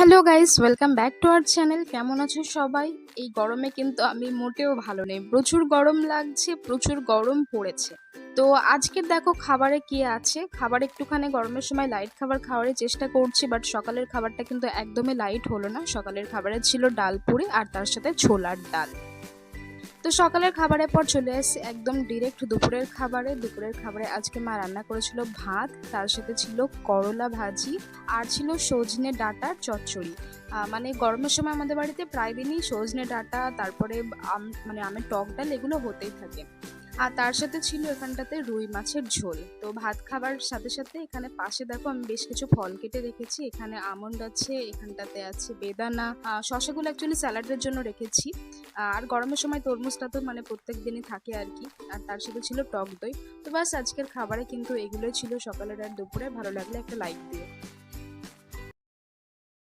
Hello guys, welcome back to our channel. কেমন আছো সবাই? এই গরমে কিন্তু আমি মোটেও ভালো নেই। প্রচুর গরম লাগছে, প্রচুর গরম পড়েছে। তো আজকে দেখো খাবারে কি আছে। খাবার একটুখানি গরমের সময় লাইট খাবার খাওয়ার চেষ্টা করছি বাট সকালের খাবারটা কিন্তু একদমই লাইট হলো না। সকালের খাবারে ছিল ডাল পুরি আর তার সাথে ছোলার ডাল। তো সকালের খাবারের পর চলে এসে একদম ডিরেক্ট দুপুরের খাবারে। দুপুরের খাবারে আজকে মা রান্না করেছিল ভাত, তার সাথে ছিল করলা ভাজি আর ছিল সজনে ডাটার চচ্চড়ি। মানে গরমের সময় আমাদের বাড়িতে প্রায় দিনই সজনে ডাটা, তারপরে আম মানে আমের টক ডাল এগুলো হতেই থাকে। আর তার সাথে ছিল এখানটাতে রুই মাছের ঝোল। তো ভাত খাবার সাথে সাথে এখানে পাশে দেখো আমি বেশ কিছু ফল কেটে রেখেছি। এখানে আমন্ড আছে এখানটাতে আছে বেদানা। আহ, শসাগুলো অ্যাকচুয়ালি স্যালাডের জন্য রেখেছি। আর গরমের সময় তরমুজটা তো মানে প্রত্যেক দিনই থাকে আর কি। আর তার সাথে ছিল টক দই। তো ব্যাস আজকের খাবারে কিন্তু এগুলোই ছিল সকালের আর দুপুরে। ভালো লাগলে একটা লাইক দিও।